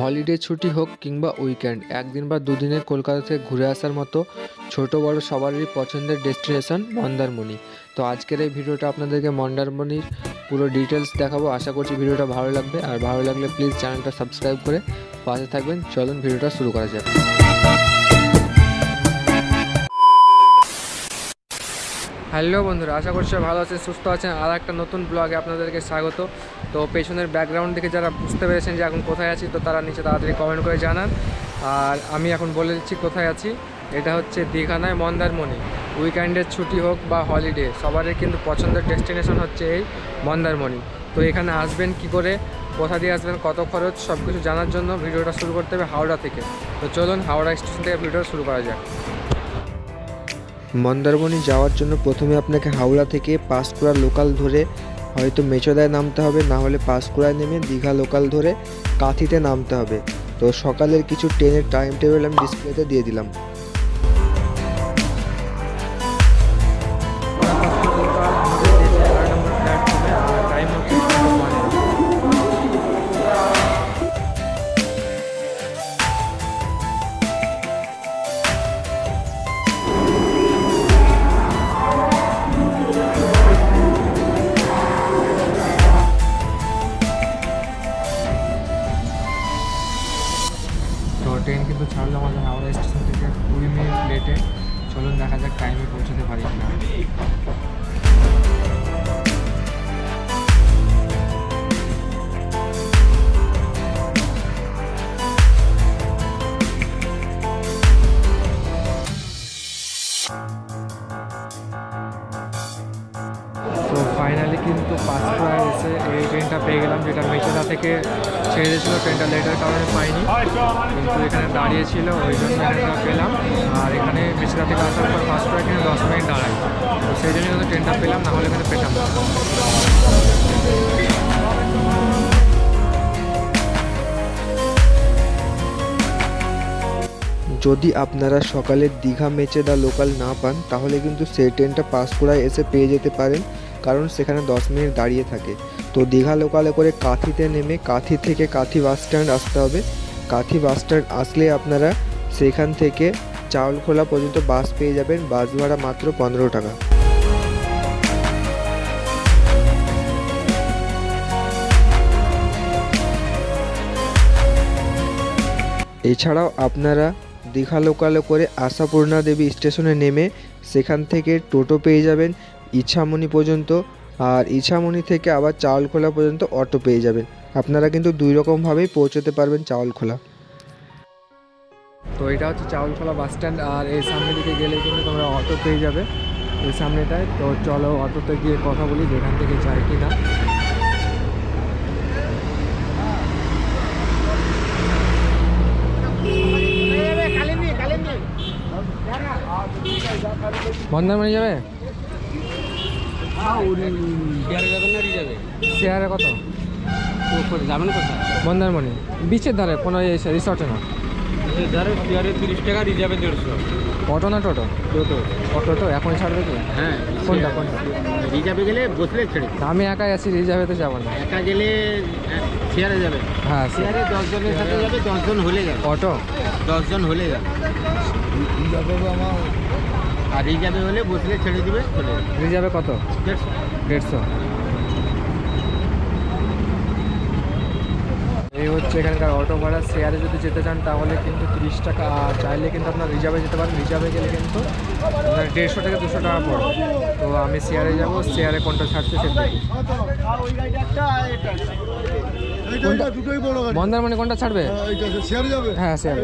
Holiday ছুটি হোক কিংবা উইকেন্ড, একদিন বা দুদিনে কলকাতা থেকে ঘুরে আসার মতো ছোট বড় সবারই পছন্দের ডেস্টিনেশন মন্দারমণি। তো আজকের এই ভিডিওটা আপনাদেরকে মন্দারমণির পুরো ডিটেলস দেখাবো। আশা করছি ভিডিওটা ভালো লাগবে। আর ভালো লাগলে প্লিজ চ্যানেলটা সাবস্ক্রাইব করে পাশে থাকবেন। চলুন ভিডিওটা শুরু করা যাক। হ্যালো বন্ধুরা, আশা করছি ভালো আছেন, সুস্থ আছেন। আর একটা নতুন ব্লগে আপনাদেরকে স্বাগত। তো পেছনের ব্যাকগ্রাউন্ড দেখে যারা বুঝতে পেরেছেন যে এখন কোথায় আছি, তো তারা নিচে তাড়াতাড়ি কমেন্ট করে জানান। আর আমি এখন বলে দিচ্ছি কোথায় আছি। এটা হচ্ছে দীঘা নয় মন্দারমণি। উইকেন্ডের ছুটি হোক বা হলিডে সবারই কিন্তু পছন্দের ডেস্টিনেশন হচ্ছে এই মন্দারমণি। তো এখানে আসবেন কি করে, কোথা দিয়ে আসবেন, কত খরচ সব কিছু জানার জন্য ভিডিওটা শুরু করতে হবে হাওড়া থেকে। তো চলুন হাওড়া স্টেশন থেকে ভিডিওটা শুরু করা যাক। মন্দারমণি যাওয়ার জন্য প্রথমে আপনাকে হাওড়া থেকে পাঁশকুড়া লোকাল ধরে হয়তো মেচোদায় নামতে হবে, না হলে পাঁশকুড়ায় নেমে দীঘা লোকাল ধরে কাঁথিতে নামতে হবে। তো সকালের কিছু ট্রেনের টাইম টেবিল আমি ডিসপ্লেতে দিয়ে দিলাম। ট্রেন কিন্তু ছাড়লো আমাদের হাওড়া স্টেশন থেকে কুড়ি মিনিট লেটে চলুন দেখা যাক টাইমে পৌঁছতে পারি থেকে ছেড়ে দিয়েছিলো ট্রেনটা লেটের কারণে পাইনি। কিন্তু এখানে দাঁড়িয়েছিল, ওই জন্য ট্রেনটা পেলাম। আর এখানে মেচেদা থেকে আসার পর পাঁচটা এখানে দশ মিনিট দাঁড়ায়। তো সেই জন্য কিন্তু ট্রেনটা পেলাম, না হলে এখানে পেতাম যদি আপনারা সকালে দীঘা মেচে মেচেদা লোকাল না পান, তাহলে কিন্তু সেই ট্রেনটা পাঁশকুড়ায় এসে পেয়ে যেতে পারেন, কারণ সেখানে দশ মিনিট দাঁড়িয়ে থাকে। তো দীঘা লোকালে করে কাঁথিতে নেমে কাঁথি থেকে কাঁথি বাস স্ট্যান্ড আসতে হবে। কাঁথি বাস স্ট্যান্ড আসলে আপনারা সেখান থেকে চাউলখোলা পর্যন্ত বাস পেয়ে যাবেন। বাস ভাড়া মাত্র পনেরো টাকা। এছাড়াও আপনারা দীঘা লোকালে করে আশাপূর্ণা দেবী স্টেশনে নেমে সেখান থেকে টোটো পেয়ে যাবেন। ইছামণি পর্যন্ত আর ইছামণি থেকে আবার চাউলখোলা পর্যন্ত অটো পেয়ে যাবেন। আপনারা কিন্তু দুই রকমভাবেই পৌঁছতে পারবেন চাউলখোলা তো এটা হচ্ছে চাউলখোলা বাস স্ট্যান্ড, আর এই সামনের দিকে গেলে কিন্তু তোমরা অটো পেয়ে যাবে। এই সামনেটায় তো চলো অটোতে গিয়ে কথা বলি যেখান থেকে যায় কি না মন্দারমণি যাবে? শেয়ারে কত? যাবেন কোথায়? মন্দারমণি বিচের ধারে কোনো রিসর্টে না? চেয়ারে তিরিশ টাকা রিজার্ভে দেড়শো। অটো না টোটো? টোটো। অটো তো এখন ছাড়বে কি? হ্যাঁ কোনটা কোনটা? রিজার্ভে গেলে বসলে ছেড়ে আমি একাই আছি রিজার্ভে তো যাব না। একা গেলে চেয়ারে যাবে। হ্যাঁ সে- চেয়ারে দশ সাথে যাবে দশজন হলে যাবে। অটো? দশজন হলে যাবে। আর রিজার্ভে হলে বসলে ছেড়ে দিবে চলে রিজার্ভে কত দেড়শো দেড়শো এই হচ্ছে এখানকার অটো ভাড়া শেয়ারে যদি যেতে চান তাহলে কিন্তু তিরিশ টাকা আর চাইলে কিন্তু আপনার রিজার্ভে যেতে পারেন রিজার্ভে গেলে কিন্তু আপনার দেড়শো থেকে দুশো টাকা পড়বে তো আমি শেয়ারে যাব শেয়ারে কোনটা ছাড়ছে সেটা মন্দারমণি কোনটা ছাড়বে হ্যাঁ, শেয়ারে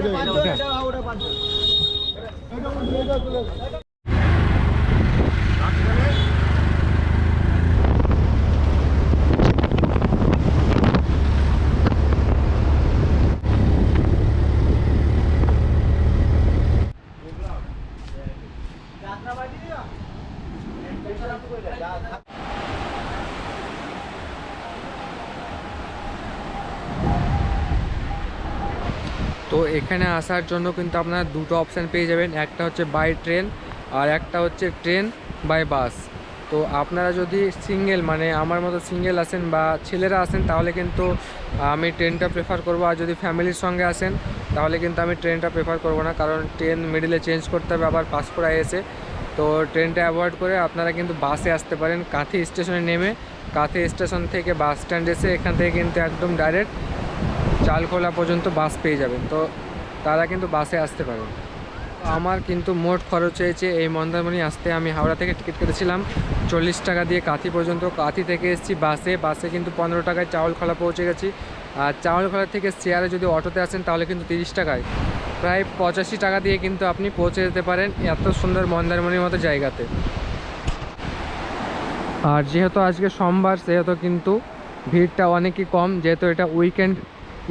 তো এখানে আসার জন্য কিন্তু আপনারা দুটো অপশান পেয়ে যাবেন। একটা হচ্ছে বাই ট্রেন আর একটা হচ্ছে ট্রেন বাই বাস তো আপনারা যদি সিঙ্গেল মানে আমার মতো সিঙ্গেল আসেন বা ছেলেরা আসেন, তাহলে কিন্তু আমি ট্রেনটা প্রেফার করব। আর যদি ফ্যামিলির সঙ্গে আসেন, তাহলে কিন্তু আমি ট্রেনটা প্রেফার করব না। কারণ ট্রেন মিডিলে চেঞ্জ করতে হবে, আবার পাঁচপুরা এসে। তো ট্রেনটা অ্যাভয়েড করে আপনারা কিন্তু বাসে আসতে পারেন। কাঁথি স্টেশনে নেমে, কাঁথি স্টেশন থেকে বাস স্ট্যান্ড এসে এখান থেকে কিন্তু একদম ডাইরেক্ট চালখোলা পর্যন্ত বাস পেয়ে যাবেন তো তারা কিন্তু বাসে আসতে পারেন আমার কিন্তু মোট খরচ হয়েছে এই মন্দারমণি আসতে আমি হাওড়া থেকে টিকিট কেটেছিলাম চল্লিশ টাকা দিয়ে কাঁথি পর্যন্ত। কাঁথি থেকে এসেছি বাসে বাসে কিন্তু পনেরো টাকায় চাউলখোলা পৌঁছে গেছি। আর চাউলখোলা থেকে শেয়ারে যদি অটোতে আসেন তাহলে কিন্তু তিরিশ টাকায়। প্রায় পঁচাশি টাকা দিয়ে কিন্তু আপনি পৌঁছে যেতে পারেন এত সুন্দর মন্দারমণির মতো জায়গাতে। আর যেহেতু আজকে সোমবার, সেহেতু কিন্তু ভিড়টা অনেকই কম, যেহেতু এটা উইকেন্ড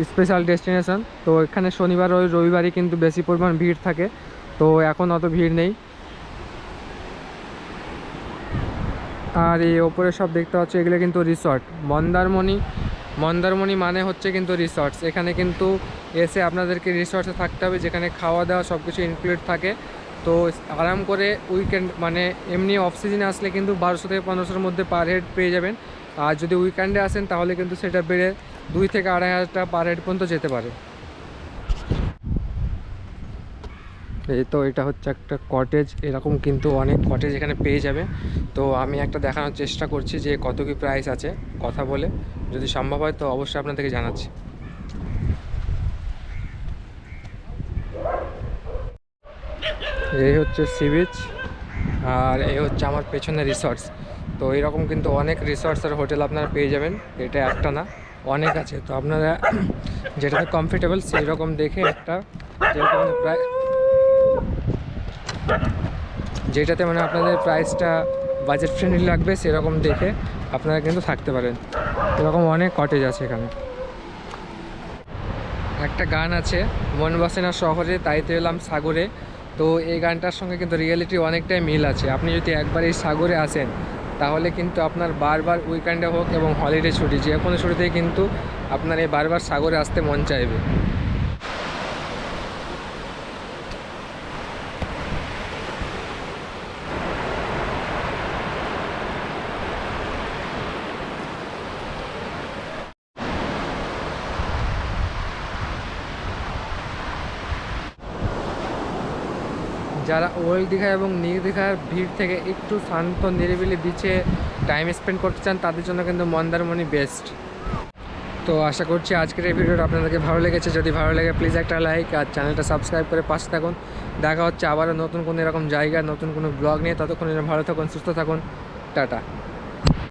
স্পেশাল ডেস্টিনেশন তো এখানে শনিবার ওই রবিবারই কিন্তু বেশি পরিমাণ ভিড় থাকে। তো এখন অত ভিড় নেই। আর এই ওপরে সব দেখতে পাচ্ছ, এগুলো কিন্তু রিসর্ট মন্দারমণি মন্দারমণি মানে হচ্ছে কিন্তু রিসর্টস এখানে কিন্তু এসে আপনাদেরকে রিসর্টে থাকতে হবে, যেখানে খাওয়া দাওয়া সব কিছু ইনক্লুড থাকে। তো আরাম করে উইকেন্ড মানে এমনি অফ সিজনে আসলে কিন্তু বারোশো থেকে পনেরোশোর মধ্যে পার হেড পেয়ে যাবেন। আর যদি উইকেন্ডে আসেন, তাহলে কিন্তু সেটা বেড়ে দুই থেকে আড়াই হাজার টাকা পার হেড পর্যন্ত যেতে পারে। এই তো এটা হচ্ছে একটা কটেজ এরকম কিন্তু অনেক কটেজ এখানে পেয়ে যাবে। তো আমি একটা দেখানোর চেষ্টা করছি যে কত কি প্রাইস আছে, কথা বলে। যদি সম্ভব হয় তো অবশ্যই আপনাদেরকে জানাচ্ছি। এই হচ্ছে সি বিচ আর এই হচ্ছে আমার পেছনে রিসর্টস তো এরকম কিন্তু অনেক রিসর্টস আর হোটেল আপনারা পেয়ে যাবেন, এটা একটা না। অনেক আছে। তো আপনারা যেটাতে কমফোর্টেবল সেই রকম দেখে একটা যেরকম প্রায় যেটাতে মানে আপনাদের প্রাইসটা বাজেট ফ্রেন্ডলি লাগবে সেরকম দেখে আপনারা কিন্তু থাকতে পারেন। এরকম অনেক কটেজ আছে এখানে। একটা গান আছে মন বসে না শহরে তাইতে এলাম সাগরে। তো এই গানটার সঙ্গে কিন্তু রিয়েলিটি অনেকটাই মিল আছে। আপনি যদি একবার এই সাগরে আসেন তাহলে কিন্তু আপনার বারবার উইকেন্ডে হোক এবং হলিডে ছুটি যে কোনো ছুটিতেই কিন্তু আপনার এই বারবার সাগরে আসতে মন চাইবে। যারা ওল্ড দীঘা এবং নিউ দীঘার ভিড় থেকে একটু শান্ত, নিরিবিলি বিচে টাইম স্পেন্ড করতে চান, তাদের জন্য কিন্তু মন্দারমণি বেস্ট তো আশা করছি আজকের এই ভিডিওটা আপনাদেরকে ভালো লেগেছে। যদি ভালো লাগে প্লিজ একটা লাইক আর চ্যানেলটা সাবস্ক্রাইব করে পাশে থাকুন। দেখা হচ্ছে আবারও নতুন কোনো এরকম জায়গা, নতুন কোনো ব্লগ নিয়ে। ততক্ষণ ভালো থাকুন, সুস্থ থাকুন। টাটা।